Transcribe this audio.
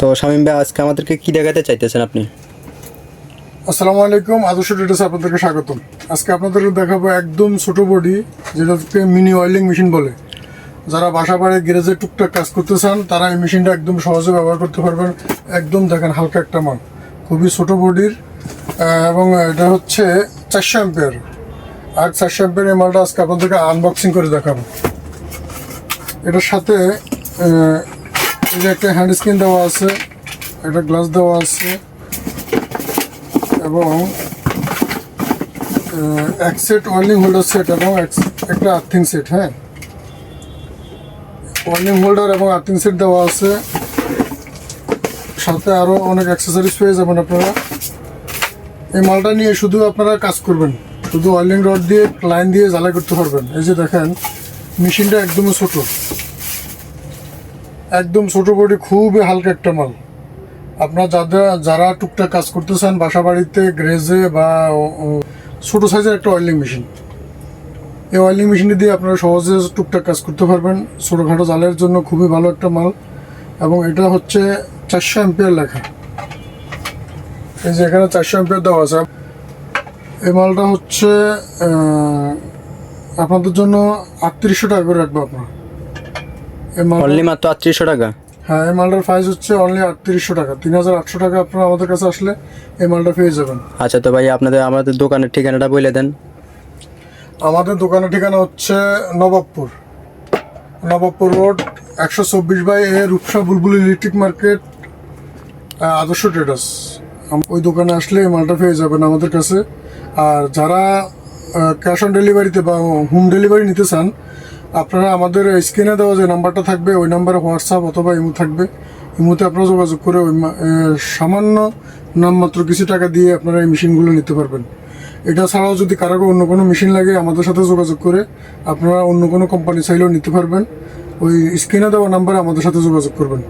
তো শামীম ভাই, আজকে আমাদেরকে কি দেখাতে চাইতেছেন আপনি? আসসালামু আলাইকুম, আদর্শ ডেটাস আপনাদেরকে স্বাগতম। আজকে আপনাদেরকে দেখাবো একদম ছোট বডি, যেটাকে মিনি অয়েলিং মেশিন বলে। যারা বাসা বাড়ি, গ্যারেজে টুকটাক কাজ করতে চান, তারা এই মেশিনটা একদম সহজে ব্যবহার করতে পারবেন। একদম দেখেন হালকা একটা মাল। খুবই ছোট বডির এবং এটা হচ্ছে চারশো অ্যাম্পিয়ার। আর চারশো অ্যাম্পিয়ার এই মালটা আজকে আপনাদেরকে আনবক্সিং করে দেখাবো। এটার সাথে যে একটা হ্যান্ড স্ক্রিন দেওয়া আছে, একটা গ্লাস দেওয়া আছে, এবং এক সেট ওয়েল্ডিং হোল্ডার সেট এবং এক- একটা আর্থিং সেট হ্যাঁ? ওয়েল্ডিং হোল্ডার এবং আর্থিং সেট দেওয়া আছে। সাথে আরও অনেক অ্যাক্সেসরিজ পেয়ে যাবেন আপনারা। এই মালটা নিয়ে শুধু আপনারা কাজ করবেন। শুধু ওয়েল্ডিং রড দিয়ে লাইন দিয়ে জ্বালাই করতে পারবেন। এই যে দেখেন, মেশিনটা একদমই ছোট। একদম ছোট বডি, খুবই হালকা একটা মাল। আপনার যাদের, যারা টুকটাক কাজ করতে চান বাসা বাড়িতে গ্রেজে বা ছোট সাইজের একটা অয়েলিং মেশিন এই অয়েলিং মেশিনটি দিয়ে আপনারা সহজে টুকটাক কাজ করতে পারবেন। ছোটোখাটো জালের জন্য খুবই ভালো একটা মাল। এবং এটা হচ্ছে চারশো অ্যাম্পিয়ার লেখা। এই যে এখানে চারশো অ্যাম্পিয়ার দেওয়া আছে। এই মালটা হচ্ছে আপনাদের জন্য আটত্রিশশো টাকা করে রাখব আপনার। অনলি মাত্র আটত্রিশশো টাকা? হ্যাঁ এই মালটার প্রাইস হচ্ছে অনলি আটত্রিশশো টাকা। তিন হাজার আটশো টাকা আপনারা আমাদের কাছে আসলে এই মালটা পেয়ে যাবেন। আচ্ছা তো ভাই আপনাদের আমাদের দোকানের ঠিকানাটা বলে দেন। আমাদের দোকানের ঠিকানা হচ্ছে নবাবপুর। নবাবপুর রোড একশো চব্বিশ by A Rupsa Bulbul electric market Adarsha traders. ওই দোকানে আসলে এই মালটা পেয়ে যাবেন আমাদের কাছে। আর যারা ক্যাশ অন ডেলিভারিতে বা হোম ডেলিভারি নিতে চান আপনারা আমাদের স্ক্রিনে দেওয়া যে নাম্বারটা থাকবে, ওই নাম্বারে হোয়াটসঅ্যাপ অথবা ইমো থাকবে। ইমোতে আপনারা যোগাযোগ করে ওই সামান্য নামমাত্র কিছু টাকা দিয়ে আপনারা এই মেশিনগুলো নিতে পারবেন। এটা ছাড়াও যদি কারও অন্য কোনো মেশিন লাগে, আমাদের সাথে যোগাযোগ করে আপনারা অন্য কোনো কোম্পানি চাইলেও নিতে পারবেন। ওই স্ক্রিনে দেওয়া নাম্বারে আমাদের সাথে যোগাযোগ করবেন।